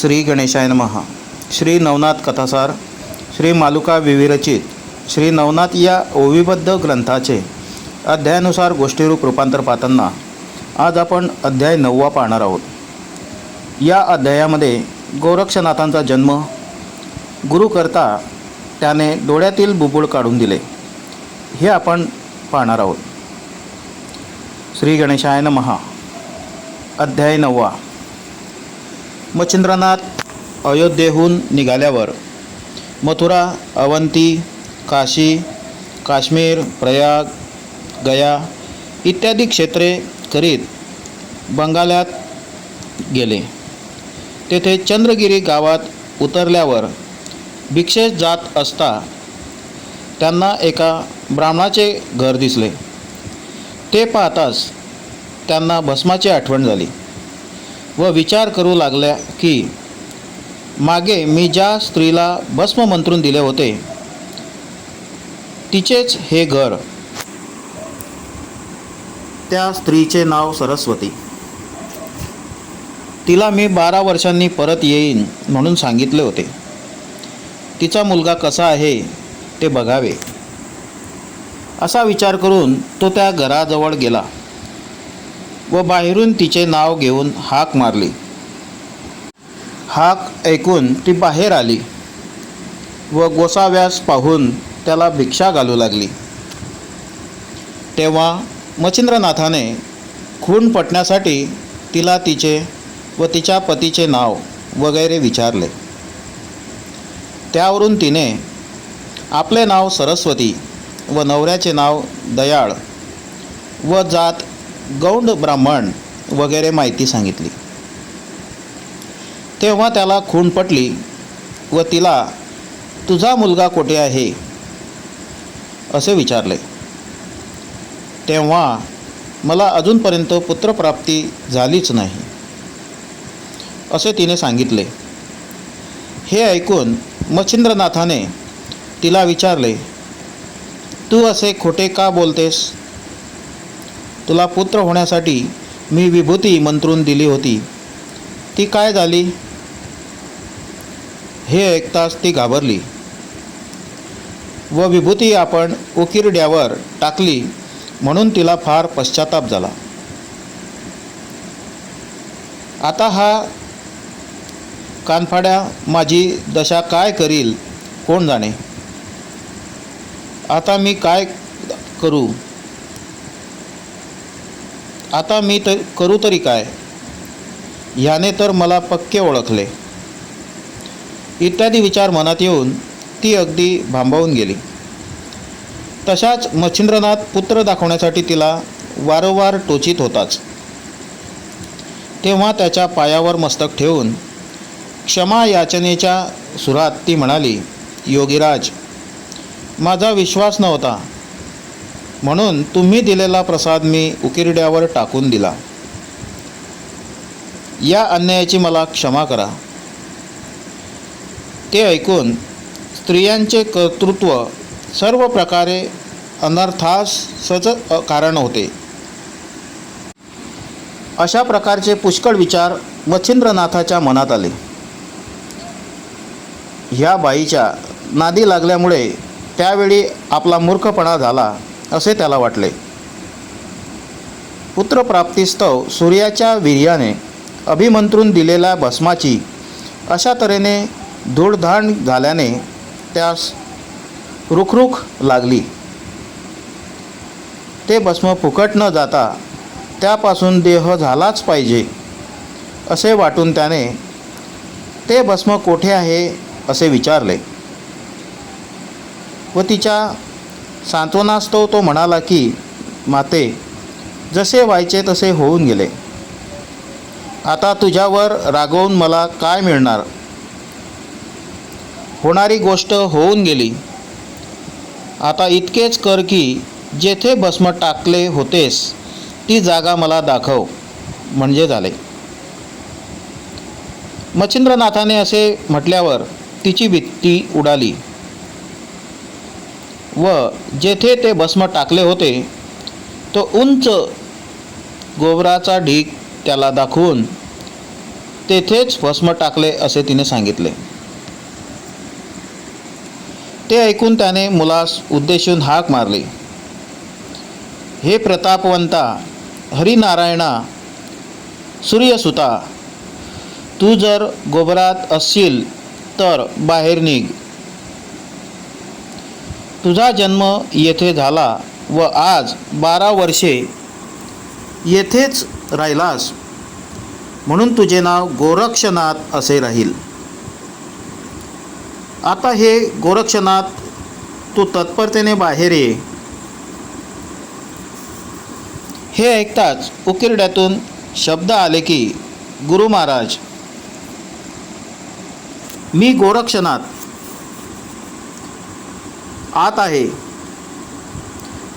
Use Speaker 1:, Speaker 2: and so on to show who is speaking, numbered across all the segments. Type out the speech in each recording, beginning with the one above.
Speaker 1: श्री गणेशाय महा श्री नवनाथ कथासार श्री मालुका विविरचित श्री नवनाथ या ओविबद्ध ग्रंथाचे अध्यायानुसार गोष्टीरूप रूपांतर पाहताना आज आपण अध्याय नववा पाहणार आहोत. या अध्यायामध्ये गोरक्षनाथांचा जन्म गुरु करता त्याने डोळ्यातील बुबुळ काढून दिले. हे आपण पाहणार आहोत. श्री गणेशायन महा अध्याय नववा. मच्छिंद्रनाथ अयोध्येहून निघाल्यावर मथुरा अवंती काशी काश्मीर प्रयाग गया इत्यादी क्षेत्रे करीत बंगाल्यात गेले. तेथे चंद्रगिरी गावात उतरल्यावर भिक्षेस जात असता त्यांना एका ब्राह्मणाचे घर दिसले. ते पाहताच त्यांना भस्माची आठवण झाली. व विचार करू लागल्या की मागे मी ज्या स्त्रीला भस्म मंत्रून दिले होते तिचेच हे घर. त्या स्त्रीचे नाव सरस्वती. तिला मी बारा वर्षांनी परत येईन म्हणून सांगितले होते. तिचा मुलगा कसा आहे ते बघावे. असा विचार करून तो त्या घराजवळ गेला. व बाहेरून तिचे नाव घेऊन हाक मारली. हाक ऐकून ती बाहेर आली व गोसाव्यास पाहून त्याला भिक्षा घालू लागली. तेव्हा मच्छिंद्रनाथाने खून पटण्यासाठी तिला तिचे व तिच्या पतीचे नाव वगैरे विचारले. त्यावरून तिने आपले नाव सरस्वती व नवऱ्याचे नाव दयाळ व जात गौंड ब्राह्मण वगैरे माहिती सांगितली. तेव्हा त्याला खून पटली व तिला तुझा मुलगा कोठे आहे? असे विचारले. तेव्हा मला अजूनपर्यंत पुत्रप्राप्ती झालीच नाही. असे तिने सांगितले. हे ऐकून मच्छिंद्रनाथाने तिला विचारले तू असे खोटे का बोलतेस? तुला पुत्र होण्यासाठी मी विभूती मंत्रून दिली होती. ती काय झाली? हे ऐकताच ती घाबरली. व विभूती आपण उकिरड्यावर टाकली म्हणून तिला फार पश्चाताप झाला. आता हा कानफाड्या माझी दशा काय करील? कोण जाणे? आता मी काय करू? आता मी तर करू तरी काय? ह्याने तर मला पक्के ओळखले. इत्यादी विचार मनात येऊन ती अगदी भांबावून गेली. तशाच मच्छिंद्रनाथ पुत्र दाखवण्यासाठी तिला वारंवार टोचित होताच. तेव्हा त्याच्या पायावर मस्तक ठेवून क्षमा याचनेच्या सुरात ती म्हणाली योगीराज माझा विश्वास नव्हता. म्हणून तुम्ही दिलेला प्रसाद मी उकिरड्यावर टाकून दिला. या अन्यायाची मला क्षमा करा. ते ऐकून स्त्रियांचे कर्तृत्व सर्व प्रकारे अनर्थास सच कारण होते. अशा प्रकारचे पुष्कळ विचार मच्छिंद्रनाथाच्या मनात आले. ह्या बाईच्या नादी लागल्यामुळे त्यावेळी आपला मूर्खपणा झाला. असे त्याला वाटले. पुत्रप्राप्तीस्तव सूर्याच्या वीर्याने अभिमंत्रून दिलेल्या भस्माची अशा तऱ्हेने धूळधाण झाल्याने त्यास रुखरुख लागली. ते भस्म फुकट न जाता त्यापासून देह झालाच पाहिजे असे वाटून त्याने ते भस्म कोठे आहे असे विचारले व तिच्या सांत्वनास्तव तो म्हणाला की माते जसे व्हायचे तसे होऊन गेले. आता तुझ्यावर रागवून मला काय मिळणार? होणारी गोष्ट होऊन गेली. आता इतकेच कर की जेथे भस्म टाकले होतेस ती जागा मला दाखव. म्हणजे झाले. मच्छिंद्रनाथाने असे म्हटल्यावर तिची भीती उडाली. व जेथे ते भस्म टाकले होते तो उंच गोबराचा ढीग त्याला दाखवून तेथेच भस्म टाकले असे तिने सांगितले. ते ऐकून त्याने मुलास उद्देशून हाक मारली. हे प्रतापवंता हरिनारायणा सूर्यसुता तू जर गोबरात असशील तर बाहेर निघ. तुझा जन्म येथे झाला व आज बारा वर्षे येथेच राहिलास. म्हणून तुझे नाव गोरक्षनाथ असे राहील. आता हे गोरक्षनाथ तू तत्परतेने बाहेर ये. हे ऐकताच उकिरड्यातून शब्द आले की गुरु महाराज मी गोरक्षनाथ. आत आहे.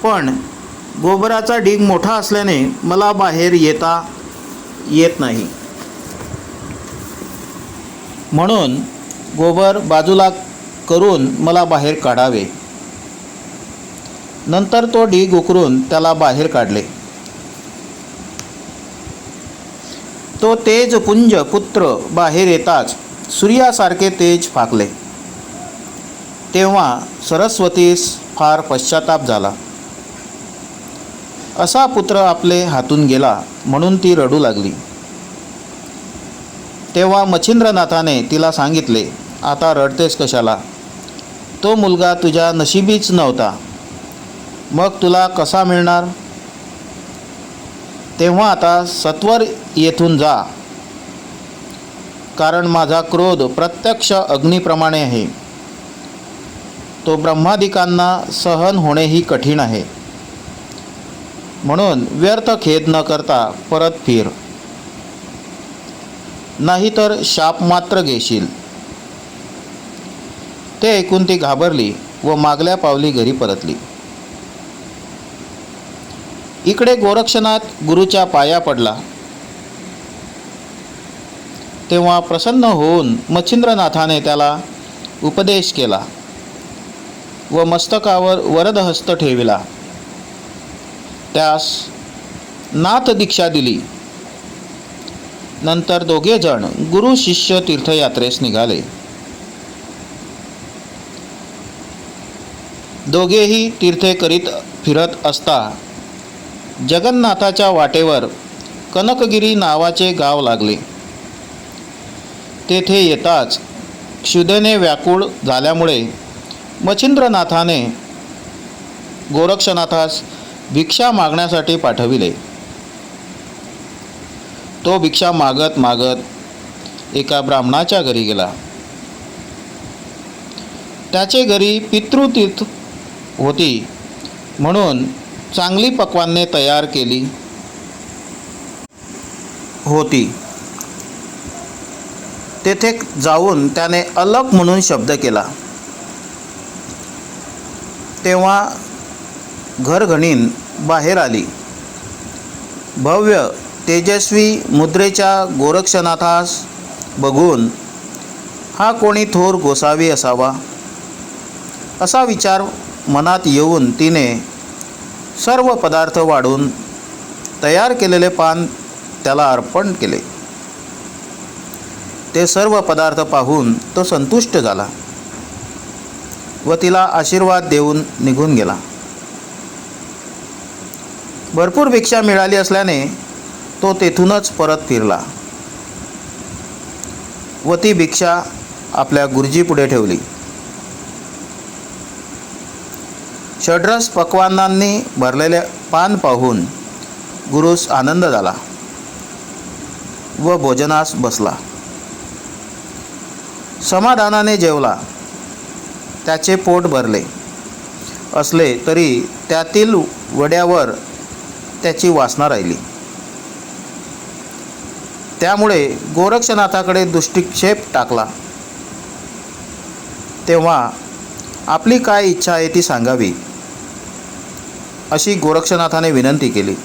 Speaker 1: पण गोबराचा ढीग मोठा असल्याने मला बाहेर येता येत नाही. म्हणून गोबर बाजूला करून मला बाहेर काढावे. नंतर तो ढीग उकरून त्याला बाहेर काढले. तो तेजपुंज पुत्र बाहेर येताच सूर्यासारखे तेज फाकले. तेव्हा सरस्वतीस फार पश्चाताप झाला. असा पुत्र आपले हातून गेला म्हणून ती रडू लागली. तेव्हा मच्छिंद्रनाथाने तिला सांगितले आता रडतेस कशाला? तो मुलगा तुझ्या नशिबीच नव्हता. मग तुला कसा मिळणार? तेव्हा आता सत्वर येथून जा. कारण माझा क्रोध प्रत्यक्ष अग्नीप्रमाणे आहे. तो ब्रह्मादिकांना सहन होणेही कठीण आहे. म्हणून व्यर्थ खेद न करता परत फिर. नाहीतर शाप मात्र घेशील. ते ऐकून ती घाबरली व मागल्या पावली घरी परतली. इकडे गोरक्षनाथ गुरुच्या पाया पडला. तेव्हा प्रसन्न होऊन मच्छिंद्रनाथाने त्याला उपदेश केला. व मस्तकावर वरदहस्त ठेविला. त्यास नाथ दीक्षा दिली. नंतर दोघे जण गुरु शिष्य तीर्थयात्रेस निघाले. दोघेही तीर्थे करीत फिरत असता जगन्नाथाच्या वाटेवर कनकगिरी नावाचे गाव लागले. तेथे येताच क्षुधेने व्याकुळ झाल्यामुळे मच्छिंद्रनाथाने गोरक्षनाथास भिक्षा मागण्यासाठी पाठविले. तो भिक्षा मागत मागत एका ब्राह्मणाच्या घरी गेला. त्याचे घरी पितृतीर्थ होती म्हणून चांगली पक्वाने तयार केली होती. तेथे जाऊन त्याने अलग म्हणून शब्द केला. तेव्हा घरघणीन बाहेर आली. भव्य तेजस्वी मुद्रेच्या गोरक्षनाथास बघून हा कोणी थोर गोसावी असावा? असा विचार मनात येऊन तिने सर्व पदार्थ वाढून तयार केलेले पान त्याला अर्पण केले. ते सर्व पदार्थ पाहून तो संतुष्ट झाला. व तिला आशीर्वाद देऊन निघून गेला. भरपूर भिक्षा मिळाली असल्याने तो तेथूनच परत फिरला. व ती भिक्षा आपल्या गुरुजीपुढे ठेवली. षड्रस पक्वानांनी भरलेले पान पाहून गुरुस आनंद झाला व भोजनास बसला. समाधानाने जेवला. त्याचे पोट भरले असले तरी त्यातील वड्यावर त्याची वासना राहिली. त्यामुळे गोरक्षनाथाकडे दृष्टिक्षेप टाकला. तेव्हा आपली काय इच्छा आहे ती सांगावी अशी गोरक्षनाथाने विनंती केली.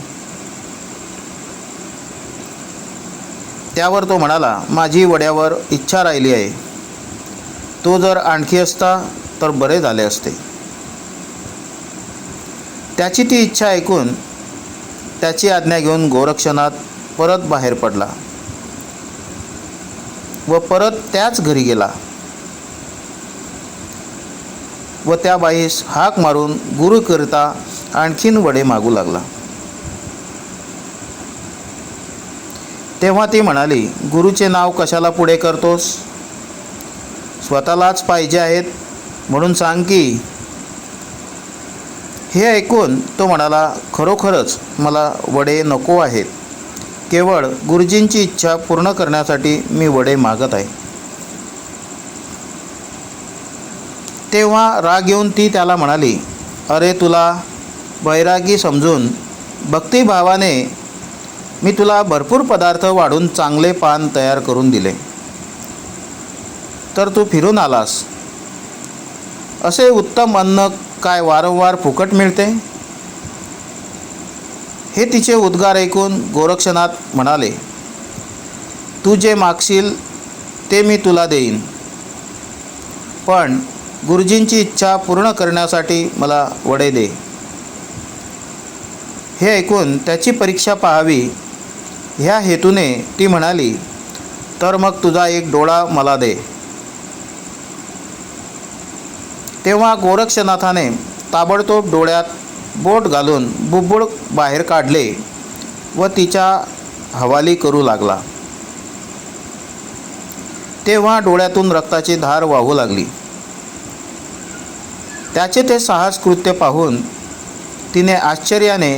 Speaker 1: त्यावर तो म्हणाला माझी वड्यावर इच्छा राहिली आहे. तो जर आणखी असता तर बरे झाले असते. त्याची ती इच्छा ऐकून त्याची आज्ञा घेऊन गोरक्षनाथ परत बाहेर पडला व परत त्याच घरी गेला. व त्या बाईस हाक मारून गुरुकरिता आणखीन वडे मागू लागला. तेव्हा ती म्हणाली गुरुचे नाव कशाला पुढे करतोस? स्वतःलाच पाहिजे आहेत म्हणून सांग की हे ऐकून तो म्हणाला खरोखरच मला वडे नको आहेत. केवळ गुरुजींची इच्छा पूर्ण करण्यासाठी मी वडे मागत आहे. तेव्हा राग येऊन ती त्याला म्हणाली अरे तुला बैरागी समजून भक्तिभावाने मी तुला भरपूर पदार्थ वाढून चांगले पान तयार करून दिले. तर तू फिरून आलास. असे उत्तम अन्न काय वारंवार फुकट मिळते? हे तिचे उद्गार ऐकून गोरक्षनाथ म्हणाले तू जे मागशील ते मी तुला देईन. पण गुरुजींची इच्छा पूर्ण करण्यासाठी मला वडे दे. हे ऐकून त्याची परीक्षा पाहावी. ह्या हेतूने ती म्हणाली तर मग तुझा एक डोळा मला दे. तेव्हा गोरक्षनाथाने ताबडतोब डोळ्यात बोट घालून बुबुळ बाहेर काढले व तिच्या हवाली करू लागला. तेव्हा डोळ्यातून रक्ताची धार वाहू लागली. त्याचे ते साहस कृत्य पाहून तिने आश्चर्याने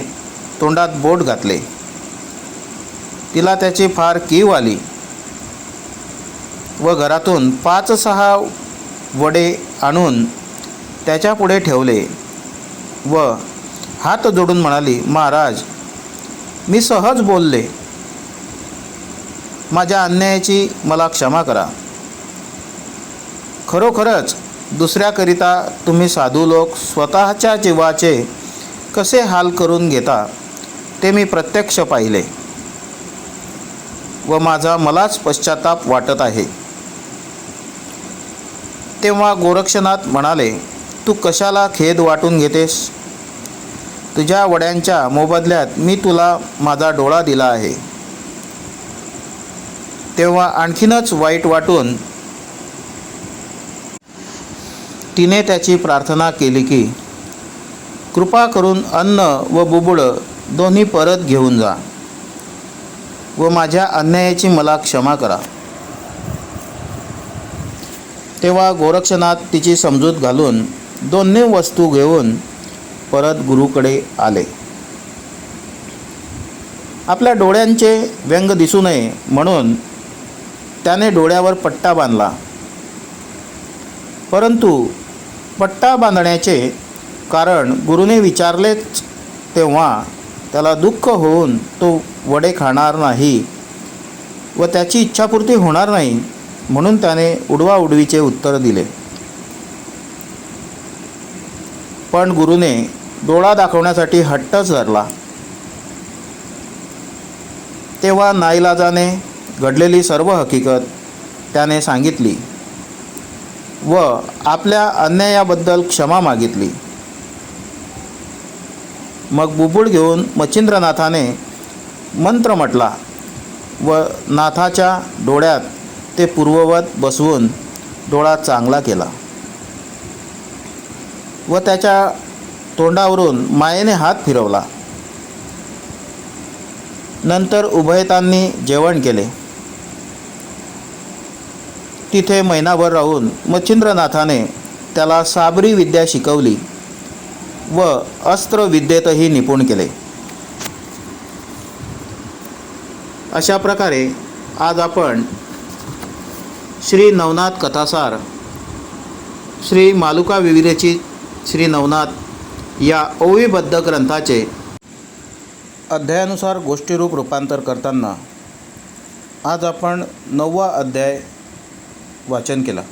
Speaker 1: तोंडात बोट घातले. तिला त्याची फार कीव आली व घरातून पाच सहा वडे आणून त्याच्यापुढे ठेवले. व हात जोडून म्हणाली महाराज मी सहज बोलले. माझ्या अन्यायाची मला क्षमा करा. खरोखरच दुसऱ्याकरिता तुम्ही साधू लोक स्वतःच्या जीवाचे कसे हाल करून घेता ते मी प्रत्यक्ष पाहिले. व माझा मलाच पश्चाताप वाटत आहे. तेव्हा गोरक्षनाथ म्हणाले तू कशाला खेद वाटून घेतेस? तुझ्या वड्यांच्या मोबदल्यात मी तुला माझा डोळा दिला आहे. तेव्हा आणखीनच वाईट वाटून तिने त्याची प्रार्थना केली की कृपा करून अन्न व बुबुळं दोन्ही परत घेऊन जा व माझ्या अन्यायाची मला क्षमा करा. तेव्हा गोरक्षनाथ तिची समजूत घालून दोन्ही वस्तू घेऊन परत गुरुकडे आले. आपल्या डोळ्यांचे व्यंग दिसू नये म्हणून त्याने डोळ्यावर पट्टा बांधला. परंतु पट्टा बांधण्याचे कारण गुरुने विचारलेच तेव्हा त्याला दुःख होऊन तो वडे खाणार नाही व त्याची इच्छापूर्ती होणार नाही म्हणून त्याने उडवाउडवीचे उत्तर दिले. पण गुरुने डोळा दाखवण्यासाठी हट्टच धरला तेव्हा नाईलाजाने घडलेली सर्व हकीकत त्याने सांगितली व आपल्या अन्यायाबद्दल क्षमा मागितली. मग बुबुळ घेऊन मच्छिंद्रनाथाने मंत्र म्हटला व नाथाच्या डोळ्यात ते पूर्ववत बसवून डोळा चांगला केला. व त्याच्या तोंडावरून मायेने हात फिरवला. नंतर उभयतांनी जेवण केले. तिथे महिनाभर राहून मच्छिंद्रनाथाने त्याला साबरी विद्या शिकवली व अस्त्रविद्येतही निपुण केले. अशा प्रकारे आज आपण श्री नवनाथ कथासार श्री मालुका विविधेची श्री नवनाथ या ओवीबद्ध ग्रंथाचे अध्यायानुसार गोष्टीरूप रूपांतर करताना आज आपण नववा अध्याय वाचन केला.